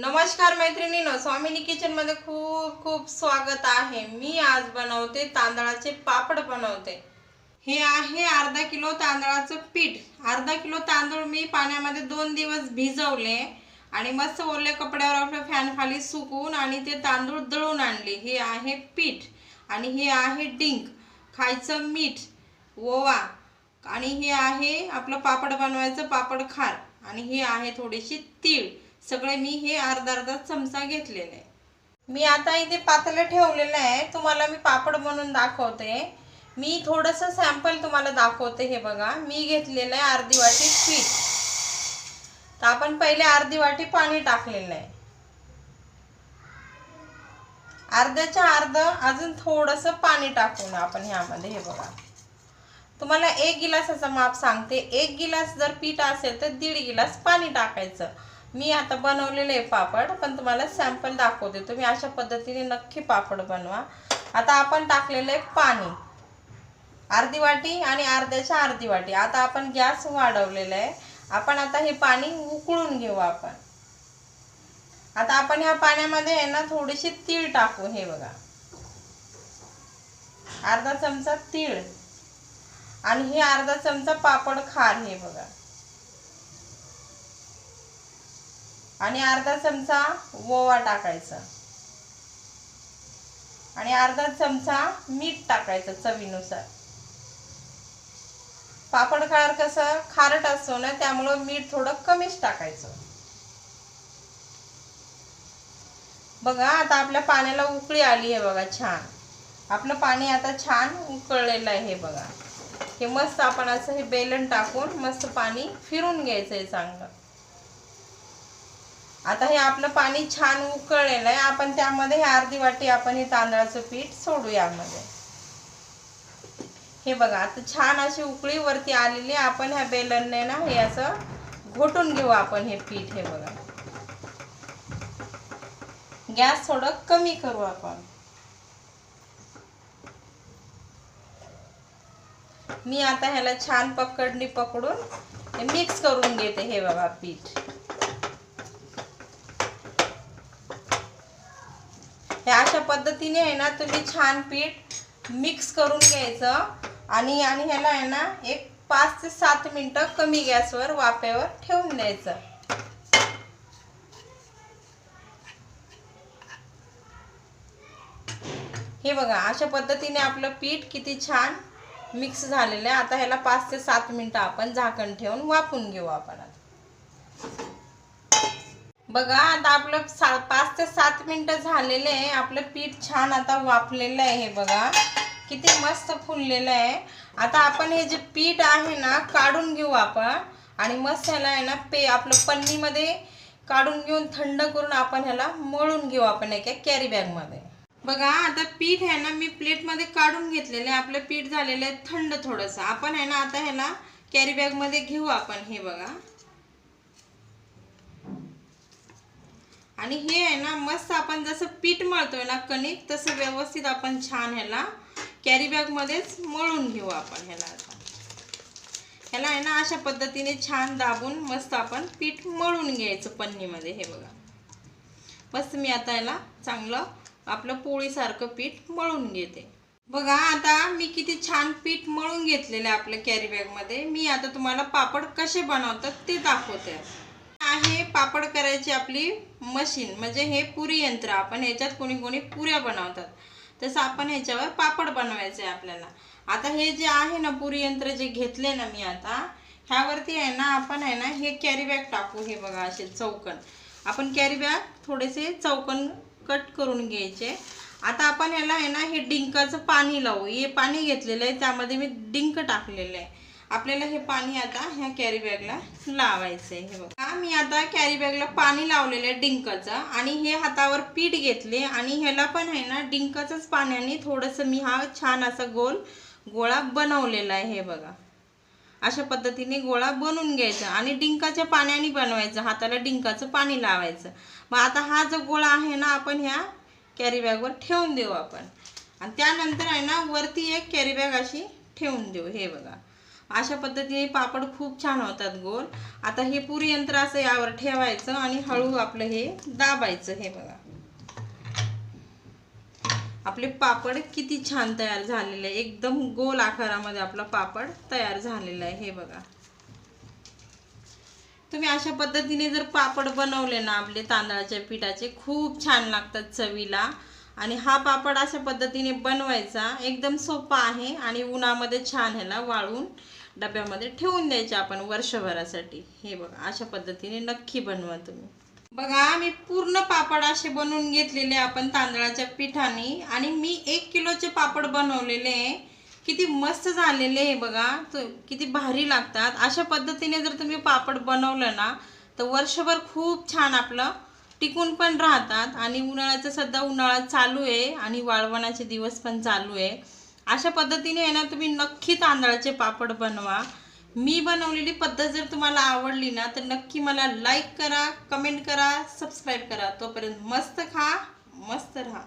नमस्कार मैत्रिणीनो स्वामिनी किचनमध्ये खूप खूप स्वागत आहे. मी आज बनवते तांदळाचे पापड बनवते. हे आहे अर्धा किलो तांदळाचं पीठ. अर्धा किलो तांदूळ मी पाण्यामध्ये दोन दिवस भिजवले आणि मस्त ओरले कपड्यावर आपल्या फॅनखाली सुकवून आणि ते तांदूळ दळून आणले. हे आहे पीठ आणि हे आहे डिंक. खायचं मीठ ओवा आणि हे आहे आपलं पापड बनवायचं पापड खार आणि हे आहे थोडीशी तीळ. सगळे मी हे अर्धा अर्धा चमचा घेतलेले. आहे. मी आता इथे पातळ ठेवलेलं आहे. तुम्हाला मी पापड म्हणून दाखवते. मी थोडंसं सॅम्पल तुम्हाला दाखवते हे बघा. मी घेतलेलं आहे अर्धी वाटी पीठ. तर आपण पहिले अर्धी वाटी पाणी टाकलेलं आहे. अर्ध्याच्या अर्ध अजून थोडंसं पाणी टाकून आपण ह्यामध्ये हे बघा. तुम्हाला एक गिलासाचा माप सांगते. एक गिलास जर पीठ असेल तर दीड गिलास पाणी टाकायचं. मी आता बनवलेले आहे पापड पण तुम्हाला सॅम्पल दाखवते. तुम्ही अशा पद्धतीने नक्की पापड बनवा. आता आपण टाकलेलं आहे पाणी. अर्धी वाटी आणि अर्ध्याच्या अर्धी वाटी. आता आपण गॅस वाढवलेला आहे. आपण आता हे पाणी उकळून घेऊ आपण. आता आपण ह्या पाण्यामध्ये आहे ना थोडीशी तीळ टाकू. हे बघा. अर्धा चमचा तीळ. आणि हे अर्धा चमचा पापड खार हे बघा. आणि अर्धा चमचा ओवा टाकायचा. आणि अर्धा चमचा मीठ टाकायचं चवीनुसार. पापड खार कसं? खारट असतो ना त्यामुळं मीठ थोडं कमीच टाकायचं. बघा आता आपल्या पाण्याला उकळी आली आहे बघा छान. आपलं पाणी आता छान उकळलेलं आहे हे बघा. हे मस्त आपण असं हे बेलन टाकून मस्त पाणी फिरून घ्यायचं आहे चांगलं. आता हे आपलं पाणी छान उकळलेलं आहे. आपण त्यामध्ये हे अर्धी वाटी आपण हे तांदळाचं पीठ सोडू यामध्ये. हे बघा आता छान अशी उकळी वरती आलेली आपण ह्या बेलनने ना हे असं घोटून घेऊ आपण हे पीठ हे बघा. गॅस थोडं कमी करू आपण. मी आता ह्याला छान पकडणी पकडून मिक्स करून घेते हे बघा पीठ. हे अशा पद्धतीने आहे ना तुम्ही छान पीठ मिक्स करून घ्यायचं. आणि आणि ह्याला आहे ना एक पाच ते सात मिनटं कमी गॅसवर वाफेवर ठेवून द्यायचं. हे बघा अशा पद्धतीने आपलं पीठ किती छान मिक्स झालेलं आहे. आता ह्याला पाच ते सात मिनटं आपण झाकण ठेवून वाफून घेऊ आपण आता. बघा आता आपलं सा पाच ते सात मिनटं झालेले आहे. आपलं पीठ छान आता वाफलेलं आहे हे बघा. किती मस्त फुललेलं आहे. आता आपण हे जे पीठ आहे ना काढून घेऊ आपण. आणि मस्त ह्याला आहे ना पे आपलं पन्नीमध्ये काढून घेऊन थंड करून आपण ह्याला मळून घेऊ आपण एका कॅरी बॅगमध्ये बघा आता पीठ आहे ना मी प्लेटमध्ये काढून घेतलेलं आहे. आपलं पीठ झालेलं आहे थंड थोडंसं. आपण आहे ना आता ह्याला कॅरी बॅगमध्ये घेऊ आपण हे बघा. आणि हे आहे ना मस्त आपण जसं पीठ मळतोय ना कणिक तसं व्यवस्थित आपण छान ह्याला कॅरी बॅगमध्येच मळून घेऊ आपण ह्याला आता. ह्याला आहे ना अशा पद्धतीने छान दाबून मस्त आपण पीठ मळून घ्यायचं पन्नीमध्ये हे बघा. मस्त मी आता ह्याला चांगलं आपलं पोळीसारखं पीठ मळून घेते. बघा आता मी किती छान पीठ मळून घेतलेलं आहे आपल्या कॅरी बॅगमध्ये मी आता तुम्हाला पापड कसे बनवतात ते दाखवते. आहे पापड करायची आपली मशीन म्हणजे हे पुरी यंत्र आपण ह्याच्यात कोणी कोणी पुऱ्या बनवतात. तसं आपण ह्याच्यावर पापड बनवायचे आहे आपल्याला. आता हे जे आहे ना पुरी यंत्र जे घेतले ना मी आता ह्यावरती आहे ना आपण आहे ना हे कॅरी बॅग टाकू हे बघा असे चौकन. आपण कॅरी बॅग थोडेसे चौकन कट करून घ्यायचे. आता आपण ह्याला आहे ना हे डिंकाचं पाणी लावू. हे पाणी घेतलेलं आहे त्यामध्ये मी डिंक टाकलेलं आहे. आपल्याला हे पाणी आता ह्या कॅरी बॅगला लावायचं आहे हे बघा. मी आता कॅरी बॅगला पाणी लावलेलं आहे डिंकाचं. आणि हे हातावर पीठ घेतले आणि ह्याला पण आहे ना डिंकाचंच पाण्याने थोडंसं मी हा छान असा गोल गोळा बनवलेला आहे. हे बघा. अशा पद्धतीने गोळा बनवून घ्यायचा आणि डिंकाच्या पाण्याने बनवायचं. हाताला डिंकाचं पाणी लावायचं. मग आता हा जो गोळा आहे ना आपण ह्या कॅरी बॅगवर ठेवून देऊ आपण. आणि त्यानंतर आहे ना वरती एक कॅरी बॅग अशी ठेवून देऊ. हे बघा. अशा पद्धतीने पापड खूप छान होतात गोल. आता हे पुरी यंत्र असं यावर ठेवायचं आणि हळू आपलं हे दाबायचं हे बघा. आपले पापड किती छान तयार झालेले आहे. एकदम गोल आकारामध्ये आपला पापड तयार झालेला आहे हे बघा. तुम्ही अशा पद्धतीने जर पापड बनवले ना आपले तांदळाच्या पिठाचे खूप छान लागतात चवीला. आणि हा पापड अशा पद्धतीने बनवायचा. एकदम सोपा आहे आणि उन्हामध्ये छान ह्याला वाळून डब्यामध्ये ठेवून द्यायचे आपण वर्षभरासाठी. हे बघा अशा पद्धतीने नक्की बनवा तुम्ही. बघा मी पूर्ण पापड असे बनवून घेतलेले आपण तांदळाच्या पिठाने. आणि मी एक किलोचे पापड बनवलेले आहे. किती मस्त झालेले आहे बघा. तो किती भारी लागतात. अशा पद्धतीने जर तुम्ही पापड बनवलं ना तर वर्षभर खूप छान आपलं टिकून पण राहतात आणि उन्हाळ्याचा सध्या उन्हाळा चालू आहे आणि वाळवणाचे दिवस पण चालू आहे. अशा पद्धतीने आहे ना तुम्ही नक्की तांदळाचे पापड बनवा. मी बनवलेली पद्धत जर तुम्हाला आवडली ना तर नक्की मला लाईक करा कमेंट करा सबस्क्राईब करा. तोपर्यंत मस्त खा मस्त राहा.